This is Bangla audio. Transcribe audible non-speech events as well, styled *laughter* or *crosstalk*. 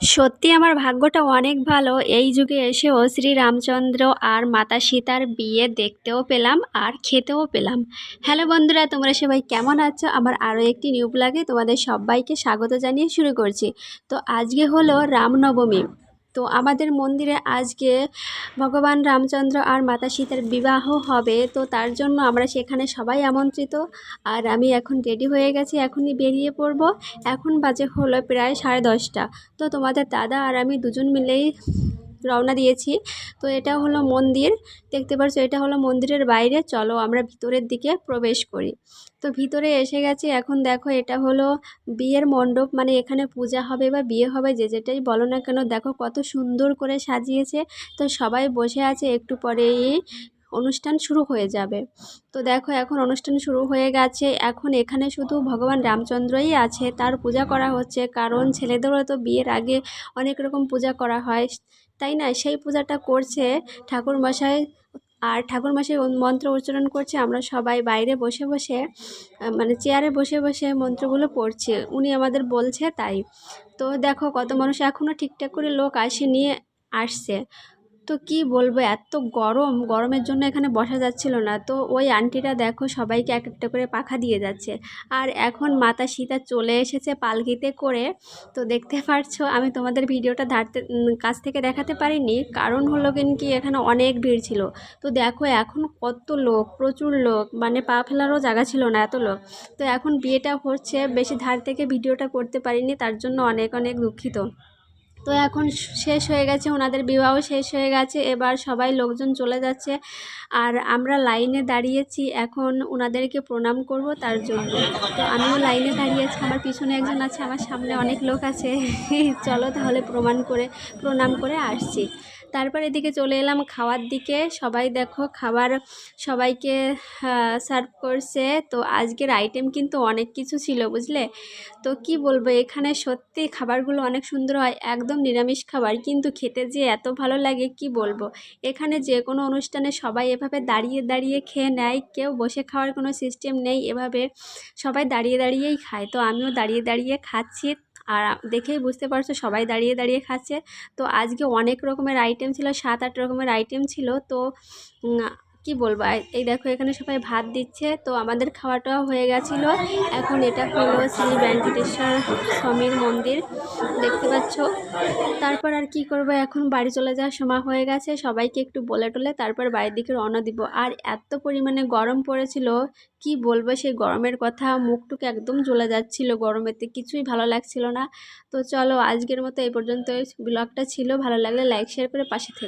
সত্যি আমার ভাগ্যটা অনেক ভালো। এই যুগে এসেও শ্রী রামচন্দ্র আর মাতা সীতার বিয়ে দেখতেও পেলাম আর খেতেও পেলাম। হ্যালো বন্ধুরা, তোমরা সবাই কেমন আছো? আমার আরও একটি নিউ ব্লগে তোমাদের সবাইকে স্বাগত জানিয়ে শুরু করছি। তো আজকে হলো রামনবমী। তো আমাদের মন্দিরে আজকে ভগবান রামচন্দ্র আর মাতা সীতার বিবাহ হবে। তো তার জন্য আমরা সেখানে সবাই আমন্ত্রিত। আর আমি এখন রেডি হয়ে গেছি, এখনই বেরিয়ে পড়ব। এখন বাজে হলো প্রায় সাড়ে দশটা। তো তোমাদের দাদা আর আমি দুজন মিলেই রওনা দিয়েছি। তো এটা হলো মন্দির। দেখতে পাচ্ছ এটা হলো মন্দিরের বাইরে। চলো আমরা ভিতরের দিকে প্রবেশ করি। তো ভিতরে এসে গেছি। এখন দেখো এটা হলো বিয়ের মণ্ডপ। মানে এখানে পূজা হবে বা বিয়ে হবে, যে যেটাই বলো না কেন, দেখো কত সুন্দর করে সাজিয়েছে। তো সবাই বসে আছে, একটু পরেই অনুষ্ঠান শুরু হয়ে যাবে। তো দেখো এখন অনুষ্ঠান শুরু হয়ে গেছে। এখন এখানে শুধু ভগবান রামচন্দ্রই আছে। তার পূজা করা হচ্ছে। কারণ ছেলেদেরও তো বিয়ের আগে অনেক রকম পূজা করা হয়। তাই না? সেই পূজাটা করছে ঠাকুরমশাই আর ঠাকুরমশাই মন্ত্র উচ্চারণ করছে। আমরা সবাই বাইরে বসে বসে মানে চেয়ারে বসে বসে মন্ত্রগুলো পড়ছে। উনি আমাদের বলছে তাই। তো দেখো কত মানুষ এখনও ঠিকঠাক করে লোক আসে নিয়ে আসছে। তো কি বলব, এত গরম, গরমের জন্য এখানে বসা যাচ্ছিল না। তো ওই আন্টিটা দেখো সবাইকে এক একটা করে পাখা দিয়ে যাচ্ছে। আর এখন মাতা সীতা চলে এসেছে পালকিতে করে। তো দেখতে পারছ, আমি তোমাদের ভিডিওটা ধারতে কাছ থেকে দেখাতে পারিনি। কারণ হলো কি, এখানে অনেক ভিড় ছিল। তো দেখো এখন কত লোক, প্রচুর লোক মানে পা ফেলারও জায়গা ছিল না এত লোক। তো এখন বিয়েটা হচ্ছে, বেশি ধার থেকে ভিডিওটা করতে পারিনি, তার জন্য অনেক অনেক দুঃখিত। তো এখন শেষ হয়ে গেছে, ওনাদের বিবাহ শেষ হয়ে গেছে, এবার সবাই লোকজন চলে যাচ্ছে। আর আমরা লাইনে দাঁড়িয়েছি, এখন ওনাদেরকে প্রণাম করব তার জন্য। তো আমিও লাইনে দাঁড়িয়েছি আমার পিছনে একজন আছে, আমার সামনে অনেক লোক আছে। *laughs* চলো তাহলে প্রমাণ করে, প্রণাম করে আসছি। তারপর এদিকে চলে এলাম খাওয়ার দিকে। সবাই দেখো খাবার সবাইকে সার্ভ করছে। তো আজকের আইটেম কিন্তু অনেক কিছু ছিল, বুঝলে? তো কি বলব, এখানে সত্যি খাবারগুলো অনেক সুন্দর হয়, একদম নিরামিষ খাবার। কিন্তু খেতে যে এত ভালো লাগে, কি বলব? এখানে যে কোনো অনুষ্ঠানে সবাই এভাবে দাঁড়িয়ে দাঁড়িয়ে খেয়ে নেয়। কেউ বসে খাওয়ার কোনো সিস্টেম নেই এভাবে। সবাই দাঁড়িয়ে দাঁড়িয়েই খায়। তো আমিও দাঁড়িয়ে দাঁড়িয়ে খাচ্ছি। আর দেখেই বুঝতে পারছ সবাই দাঁড়িয়ে দাঁড়িয়ে খাচ্ছে। তো আজকে অনেক রকমের আইটেম ছিল, সাত আট রকমের আইটেম ছিল। তো কি বলব? এই দেখো, এখানে সবাই ভাত দিচ্ছে। তো আমাদের খাওয়াটাও হয়ে গেছিল। এখন এটা হলো শ্রী ভেঙ্কটেশ্বর স্বামীর মন্দির। দেখতে পাচ্ছ? তারপর আর কি করব? এখন বাড়ি চলে যাওয়ার সময় হয়ে গেছে। সবাইকে একটু বলে টলে তারপর বাড়ির দিকে রওনা দিব। আর এত পরিমাণে গরম পড়েছিল, কি বলব? সেই গরমের কথা মুখটুক একদম জ্বলে যাচ্ছিল গরমেতে। কিছুই ভালো লাগছিল না। তো চলো, আজকের মতো এই পর্যন্ত ব্লগটা ছিল। ভালো লাগলে লাইক, শেয়ার করে পাশে থেকে।